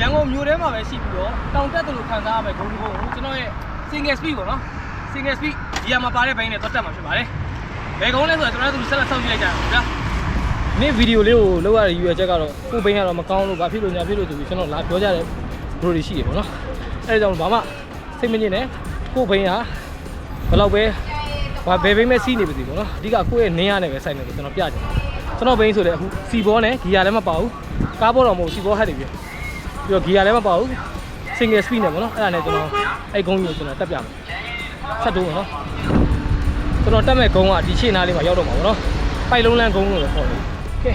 ရန်ကုန်မြို့ထဲမှာပဲရှိပြီးတော့တောင်တက်တယ်လို့ခံစားရမယ်ဂုံဂုံကျွန်တော်ရဲ့ single speed ပေါ့နော် single speed ဒီမှာပါတဲ့ဘိုင်းနဲ့တော့တက်မှာဖြစ်ပါတယ်ဘယ်ကုန်းလဲဆိုတော့ကျွန်တော်တို့ဆက်လက်ဆောက်ကြည့်လိုက်ကြအောင်ဗျာနေ့ဗီဒီယိုလေးကိုလောက်ရတဲ့ UI ချက်ကတော့ကိုဘိန်းကတော့မကောင်းလို့ဘာဖြစ်လို့ညာဖြစ်လို့ဆိုပြီးကျွန်တော်လာပြောကြတယ်ဘရိုတွေရှိတယ်ပေါ့နော်အဲဒါကြောင့်ဘာမှစိတ်မညစ်နဲ့ကိုဘိန်းကဘယ်လောက်ပဲဘာဘယ်ဘိန်းမဲ့စီးနေပါစေပေါ့နော်အဓိကကိုရဲ့နင်းရနဲ့ပဲစိုက်နေတယ်ကျွန်တော်ပြကြတယ်ကျွန်တော်ဘိန်းဆိုတဲ့အခုစီဘောနဲ့ဂီယာလည်းမပါဘူးကားပေါ်တော့မဟုတ်စီဘောဟက်တယ်ပြပြီးတော့ gear လည်းမပါဘူး single speed နဲ့ပေါ့နော်အဲ့ဒါနဲ့ကျွန်တော်အဲ့ဂုံးကိုကျွန်တော်တက်ပြမယ်ဆက်တိုးပေါ့နော်ကျွန်တော်တက်မဲ့ဂုံးကဒီရှေ့နားလေးမှာရောက်တော့မှာပေါ့နော်ပိုက်လုံးလန်းဂုံးလို့လည်းခေါ်တယ်ကဲ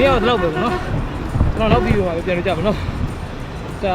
ဒီနေ့တော့လောက်ပဲဗောနော်ကျွန်တော်လောက်ပြီးတော့ပြန်လို့ကြပါနော်ဒါ